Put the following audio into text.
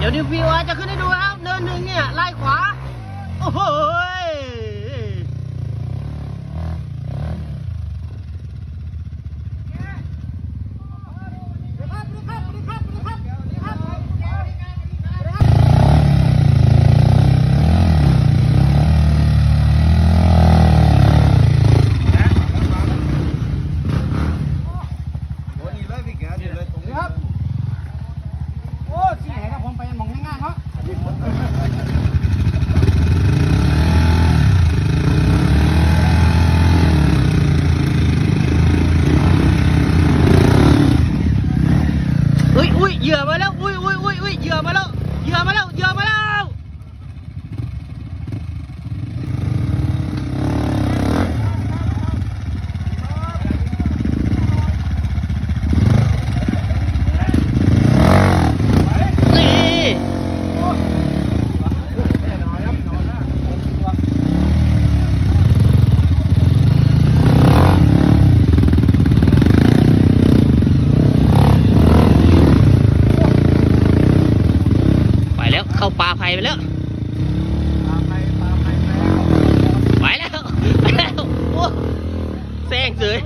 เดี๋ยวนิวฟิวจะขึ้นให้ดูครับ เนินหนึ่งเนี่ยไล่ขวา โอ้โหยอุ้ยอุ้ยเหยื่อมาแล้วอุ้ยอุ้ยอุ้ยอุ้ยเหยื่อมาแล้วเหยื่อมาแล้วเหยื่อมาแล้วนี่ไป แล้วเข้าป่าไผ่ไปแล้วไปแล้วไปแล้วโอ้แซงเสย